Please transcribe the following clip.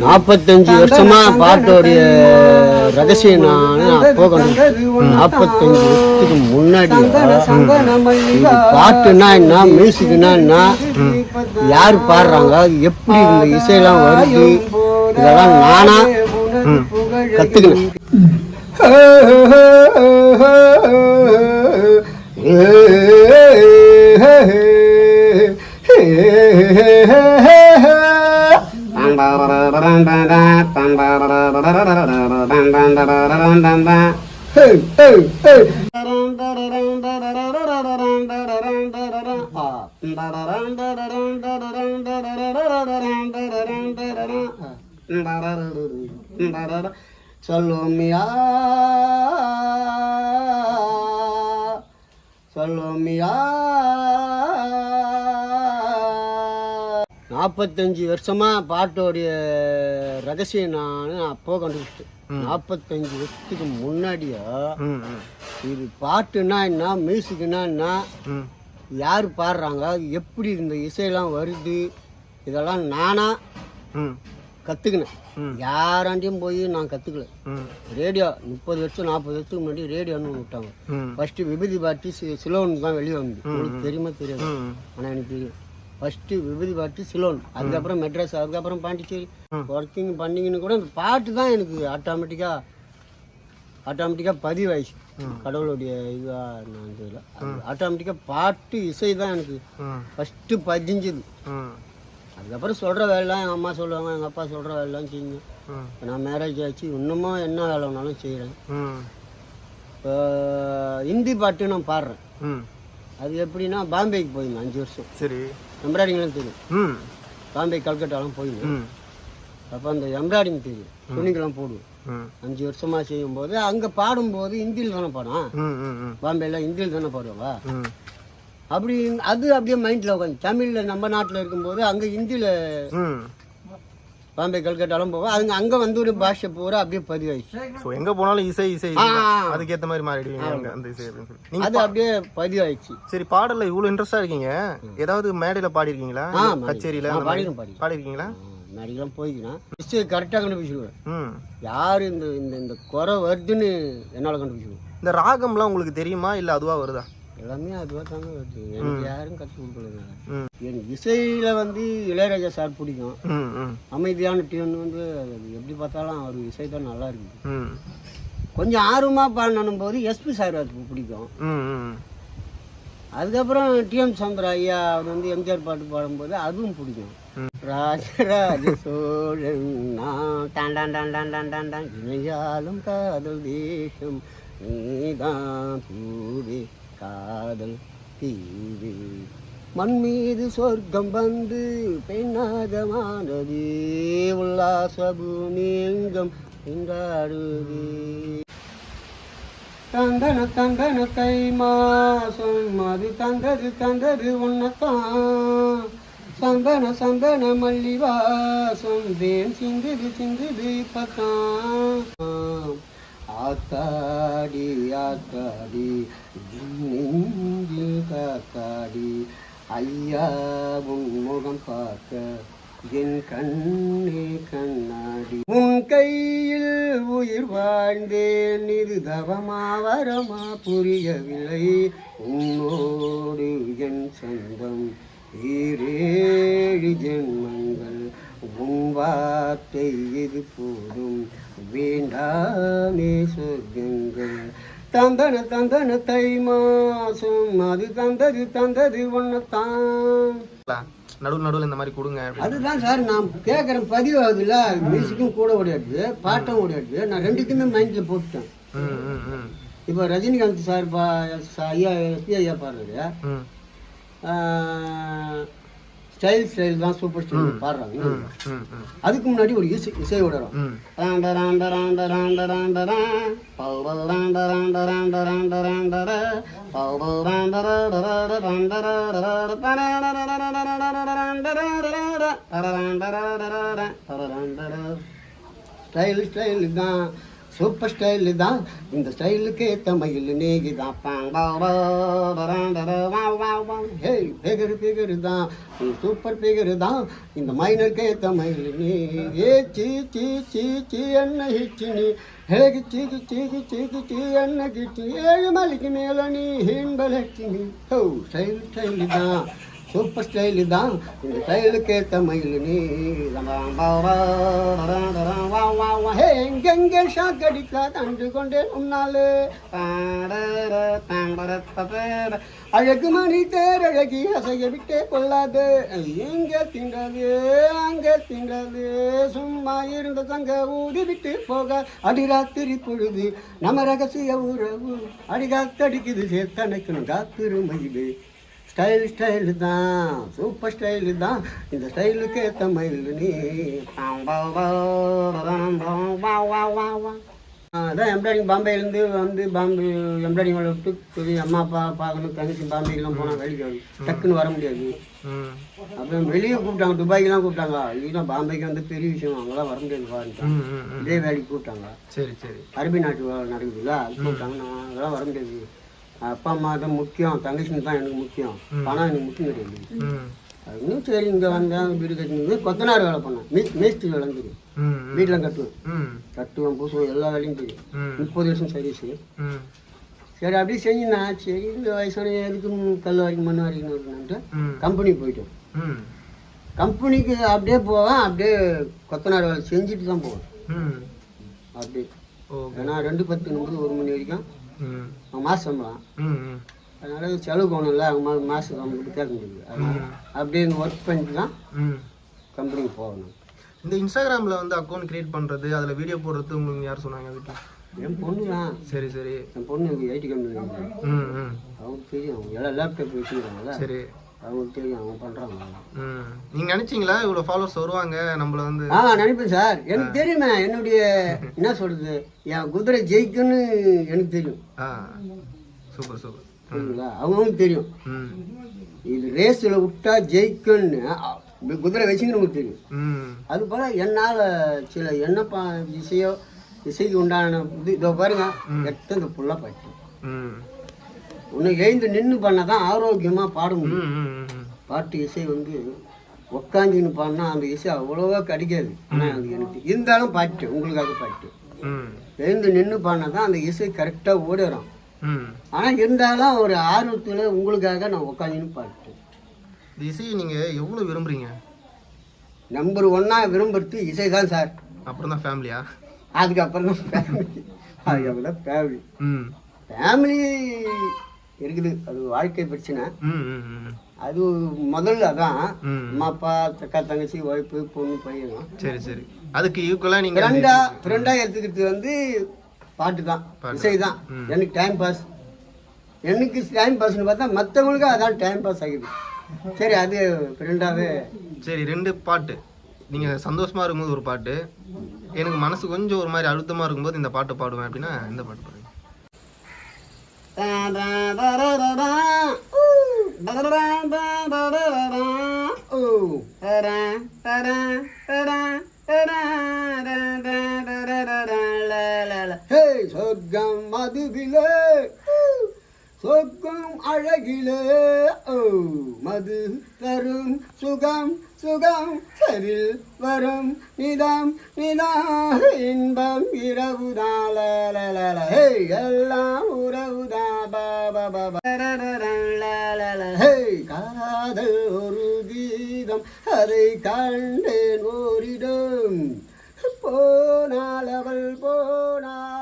நாற்பத்தஞ்சு வருஷமா பாட்டோடைய ரகசியம் நான் அப்போ கண்டு நாற்பத்தஞ்சு வருஷத்துக்கு முன்னாடி பாட்டுனா என்ன மியூசிக்னா என்ன யார் பாடுறாங்க எப்படி இந்த இசையெல்லாம் வருது இதெல்லாம் நானா கத்துக்கினேன் சொல்லுமியா சொல்லுமியா நாற்பத்தஞ்சு வருஷமா பாட்டோடைய ரகசியம் நான் அப்போ கண்டுபிடிச்சிட்டேன். நாற்பத்தஞ்சு வருஷத்துக்கு முன்னாடியா இது பாட்டுனா என்ன மியூசிக்னா என்ன. யார் பாடுறாங்க எப்படி இந்த இசையெல்லாம் வருது இதெல்லாம் நானா ம், கற்றுக்கினேன். யாராண்டியும் போய் நான் கற்றுக்கல ரேடியோ முப்பது வருஷம் நாற்பது வருஷத்துக்கு முன்னாடி ரேடியோன்னு விட்டாங்க. ஃபஸ்ட்டு விபூதி பாட்டி சி- சிலோன் தான் வெளியே வந்து உங்களுக்கு தெரியுமா தெரியாது. ஆனால் எனக்கு தெரியும். ஃபஸ்ட்டு விபூதி பாட்டி சிலோன் அதுக்கப்புறம் மெட்ராஸ் அதுக்கப்புறம் பாண்டிச்சேரி. ஒர்க்கிங் பண்ணிங்கன்னு கூட இந்த பாட்டு தான் எனக்கு ஆட்டோமேட்டிக்காக ஆட்டோமேட்டிக்காக பதிவாயிடுச்சு. கடவுளுடைய இதுவாக நான் தெரியல ஆட்டோமேட்டிக்காக பாட்டு இசை தான் எனக்கு ஃபஸ்ட்டு பதிஞ்சுது. அதுக்கப்புறம் சொல்கிற வேலைலாம் எங்கள் அம்மா சொல்லுவாங்க எங்கள் அப்பா சொல்கிற வேலைலாம் செய்யுங்க. இப்ப நான் மேரேஜ் ஆச்சு இன்னமும் என்ன வேலை வேணாலும் செய்கிறேன் இப்போ ஹிந்தி பாட்டு நான் பாடுறேன். அது எப்படின்னா பாம்பேக்கு போயிருந்தேன் அஞ்சு வருஷம். சரி. எம்ப்ராய்டிங்லாம் தெரியும். ம், பாம்பே கல்கட்டாலாம் போயிருந்தேன். அப்போ அந்த எம்ப்ராய்டிங் தெரியும். துணிக்கெல்லாம் போடுவேன் ம், அஞ்சு வருஷமா செய்யும்போது அங்கே பாடும்போது ஹிந்தியில் தானே பாடும் பாம்பேல ஹிந்தியில் தானே பாடுவாங்க ம். அப்படி அது அப்படியே மைண்டில் உட்காந்து தமிழில் நம்ம நாட்டில் இருக்கும்போது அங்கே ஹிந்தியில். பாம்பே கல்கட்டாலாம் போவோம். அதுங்க அங்கே வந்து ஒரு பாஷை பூரா அப்படியே பதிவாயிடுச்சு. ஸோ எங்க போனாலும் இசை இசை. அதுக்கேத்த மாதிரி மாறிடுவீங்க அந்த இசை அப்படின்னு சொல்லி. அது அப்படியே பதிவாயிடுச்சு. சரி பாடல்ல இவ்வளவு இன்ட்ரெஸ்டா இருக்கீங்க. ஏதாவது மேடையில பாடிருக்கீங்களா கச்சேரியில. பாடிருக்கீங்களா மேடிக்கெல்லாம் போய்க்கிறேன் ஃபஸ்ட்டு கரெக்டாக கண்டுபிடிச்சிடுவேன் யார் இந்த இந்த இந்த குறை வருதுன்னு என்னால் கண்டுபிடிச்சிடுவேன் இந்த ராகம்லாம் உங்களுக்கு தெரியுமா? இல்ல அதுவா வருதா? எல்லாமே அதுவாக தாங்க வருது. எனக்கு யாரும் கற்றுக் கொடுக்கல எனக்கு இசையில் வந்து இளையராஜா சார் பிடிக்கும். அமைதியான டியூன் வந்து அது எப்படி பார்த்தாலும் அவர் இசை தான் நல்லா இருக்குது. கொஞ்சம் ஆர்வமாக பாடணும் போது எஸ்பி சார் அதுக்கு பிடிக்கும். அதுக்கப்புறம் டிஎம் சந்திர ஐயா அவர் வந்து எம்ஜிஆர் பாட்டு பாடும்போது அதுவும் பிடிக்கும். ராஜராஜ சோழன் நான் don don don don don don don இணையாலும் காதல் தேசம் நீதான் பூவே காதல் தீவு. மண் மீது சொர்க்கம் வந்து பெண்ணாகமானது. உல்லாசபு நீங்கம் கொண்டாடுதே தந்தன தந்தன கை மாசம் அது தந்தது தந்தது உன்னத்தான். சந்தன சந்தன மல்லி வாசம் தேன் சிந்துது சிந்துது இப்பத்தான். ஆத்தாடி ஆத்தாடி நெஞ்சில் காத்தாடி ஐயா உன் முகம் பார்க்க என் கண்ணே கண்ணாடி. உன் கையில் உயிர் வாழ்ந்தேன் இது தவமா வரமா புரியவில்லை. உன்னோடு என் சொந்தம் ஈரேழு ஜென்மங்கள். வார்த்தை இது போதும். வேண்டாமே சொர்க்கங்கள் தந்தன தந்தன தை மாசம். அது தந்தது தந்தது ஒன்னத்தான் நடுவு நடுவுல இந்த மாதிரி கொடுங்க. அதுதான் சார் நான் கேட்குறேன் பதிவு ஆகுதுல்ல மியூசிக்கும் கூட ஓடியாடுது பாட்டும் ஓடியாடுது. நான் ரெண்டுத்தையுமே மைண்டில் போட்டுட்டேன். இப்போ ரஜினிகாந்த் சார் பா ஐயா எஸ்பி ஐயா பாடுறாரு. ம். ஸ்டைல் ஸ்டைல் தான் சூப்பர் ஸ்டைல் பாடுறாங்க. அதுக்கு முன்னாடி ஒரு இசை இசை விடுறோம் ம். ஸ்டைல் ஸ்டைல் தான். சூப்பர் ஸ்டைலு தான். இந்த ஸ்டைலுக்கு தமிழ் நேகி தான். ஹே பிகர் பிகர் தான். சூப்பர் பிகர் தான். இந்த மைனருக்கு தமிழ் நீ ஏ சீ சீ சீ சீ என்ன ஹிச்சினி ஹேகு சீக்கு சீக்கு சீக்கு சீ என்ன கிச்சி. ஏழு மலைக்கு மேல நீ ஹீன் பலட்சுமி ஹோ ஸ்டைல் ஸ்டைலு தான். சூப்பர் ஸ்டைல் தான் இந்த ஸ்டைலுக்கு ஏற்ற மயில் நீ எங்கெங்கே ஷாக் அடிக்காத அன்று கொண்டே உன்னாலே. அழகு மணி தேர் அழகி அசைய விட்டே கொள்ளாது. எங்கே தின்றது அங்கே தின்றது. சும்மா இருந்த தங்க ஊதி விட்டு போக அடிராத்திரி பொழுது. நம்ம ரகசிய உறவு அடிகாத்தடிக்குது சேர்த்தனைக்கணும் காத்திரு மயிலு. ஸ்டைல் ஸ்டைல் தான் சூப்பர் ஸ்டைல் தான் இந்த ஸ்டைலுக்கு ஏற்ற மயில் நீ அதான் எம்ப்ராய்டிங் பாம்பேலேருந்து வந்து பாம்பே எம்ப்ராய்டிங் விட்டு பெரிய அம்மா அப்பா பார்க்கணும் தங்கச்சி பாம்பேக்கெல்லாம் போனால் வேலைக்கு டக்குன்னு வர முடியாது. அப்புறம் வெளியே கூப்பிட்டாங்க துபாய்க்கெல்லாம் கூப்பிட்டாங்க. இல்லைன்னா பாம்பேக்கு வந்து பெரிய விஷயம் அங்கெல்லாம் வர முடியாது பாருங்க. இதே வேலைக்கு கூப்பிட்டாங்க. சரி சரி. அரபி நாட்டு நடக்குதுல்ல? கூப்பிட்டாங்க நான் அதெல்லாம் வர முடியாது. அப்பா அம்மா தான் முக்கியம். தங்கச்சிங்க தான் எனக்கு முக்கியம். பணம் எனக்கு முக்கியம் கிடையாது. ம். அதுன்னு சரி இங்கே வந்தேன் வீடு கட்டினது கொத்தனார் வேலை பண்ணேன். மீ மேஸ்திரி வேலை தெரியும். வீட்டில் கட்டுவேன். கட்டுவேன் பூசுவேன் எல்லா வேலையும் தெரியும் முப்பது வருஷம் சர்வீஸு சரி அப்படியே செஞ்சுனா சரி இந்த வயசான எதுக்கு கல் வரைக்கும் மண் வரைக்கும் ம். கம்பெனி போயிட்டோம். கம்பெனிக்கு அப்படியே போவேன் அப்படியே கொத்தனார் வேலை செஞ்சுட்டு தான் போவேன். அப்படியே. ஏன்னா ரெண்டு பத்து நிமிடம் ஒரு மணி வரைக்கும் ம். மாதம் சம்பளம். அதனால செலவு போகணும்ல அவங்க மாதம் அவங்களுக்கு கேட்க முடியாது. அப்படியே ஒர்க் பண்ணிட்டு தான் ம். கம்பெனிக்கு போகணும். இந்த இன்ஸ்டாகிராமில் வந்து அக்கௌண்ட் கிரியேட் பண்ணுறது அதில் வீடியோ போடுறது உங்களுக்கு யார் சொன்னாங்க வீட்டில் என் பொண்ணு தான். சரி சரி. என் பொண்ணு ஐடி கம்பெனி ம் ம். அவங்களுக்கு தெரியும். அவங்க எல்லாம் லேப்டாப் வச்சுக்கிறாங்கல்ல சரி. அவங்களுக்கு தெரியும் அவங்க பண்ணுறாங்க ம். நீங்கள் நினச்சிங்களா இவ்வளோ ஃபாலோவர்ஸ் வருவாங்க? நம்மள வந்து ஆ நினைப்பேன் சார். எனக்கு தெரியுமே என்னுடைய என்ன சொல்றது என் குதிரை ஜெயிக்குன்னு எனக்கு தெரியும். ஆ. Super super. சரிங்களா அவங்களுக்கு தெரியும். இது ரேஸில் விட்டா இந்த குதிரை வச்சுன்னு நமக்கு தெரியும். ம். அது போல என்னால் சில என்னப்பா இசையோ இசைக்கு உண்டான இது இதோ பாருங்க எத்தனை புல்லாக பாட்டு ம். ஒன்று எழுந்து நின்று பண்ணால் தான் ஆரோக்கியமாக பாட முடியும். பாட்டு இசை வந்து உக்காந்துன்னு பாடினா அந்த இசை அவ்வளோவா கிடைக்காது. ஆனால் அது எனக்கு இருந்தாலும் பாட்டு உங்களுக்காக பாட்டு. எழுந்து நின்று பாடினா தான் அந்த இசை கரெக்டாக ஓடிடும் ஆனால் இருந்தாலும் ஒரு ஆர்வத்தில் உங்களுக்காக நான் உக்காந்துன்னு பாட்டு. இந்த இசையை நீங்கள் எவ்வளோ விரும்புறீங்க? நம்பர் ஒன்னா விரும்புறது இசை தான் சார். அப்புறம் தான் ஃபேமிலியா அதுக்கப்புறம் தான் ஃபேமிலி அதுக்கப்புறம் தான் ஃபேமிலி ஃபேமிலி இருக்குது. அது வாழ்க்கை பிரச்சனை. அது முதல்ல அதான் அம்மா அப்பா அக்கா தங்கச்சி ஒய்ஃபு பொண்ணு பையன். சரி சரி. அதுக்கு ஈக்குவலாக நீங்கள் ஃப்ரெண்டா ஃப்ரெண்டா எடுத்துக்கிறது வந்து பாட்டு தான். இசை தான். எனக்கு டைம் பாஸ் எனக்கு டைம் பாஸ்னு பார்த்தா மற்றவங்களுக்கு அதான் டைம் பாஸ் ஆகுது. சரி அது ஃப்ரெண்டாவே சரி ரெண்டு பாட்டு. நீங்கள் சந்தோஷமா இருக்கும்போது ஒரு பாட்டு. எனக்கு மனசு கொஞ்சம் ஒரு மாதிரி அழுத்தமாக இருக்கும்போது இந்த பாட்டு பாடுவேன் அப்படின்னா இந்த பாட்டு பாடுங்க. சொர்க்கம் மதுவிலே சொர்க்கம் அழகிலே ஓ மது தரும் சுகம் சுகம் சரில் வரும் நிதம் நிதா இன்பம் இரவுதான் லலலல. ஹே எல்லாம் உறவுதான் காதல் ஒரு கீதம் அதை கண்டேன் ஓரிடம் போனால் அவள் போனால்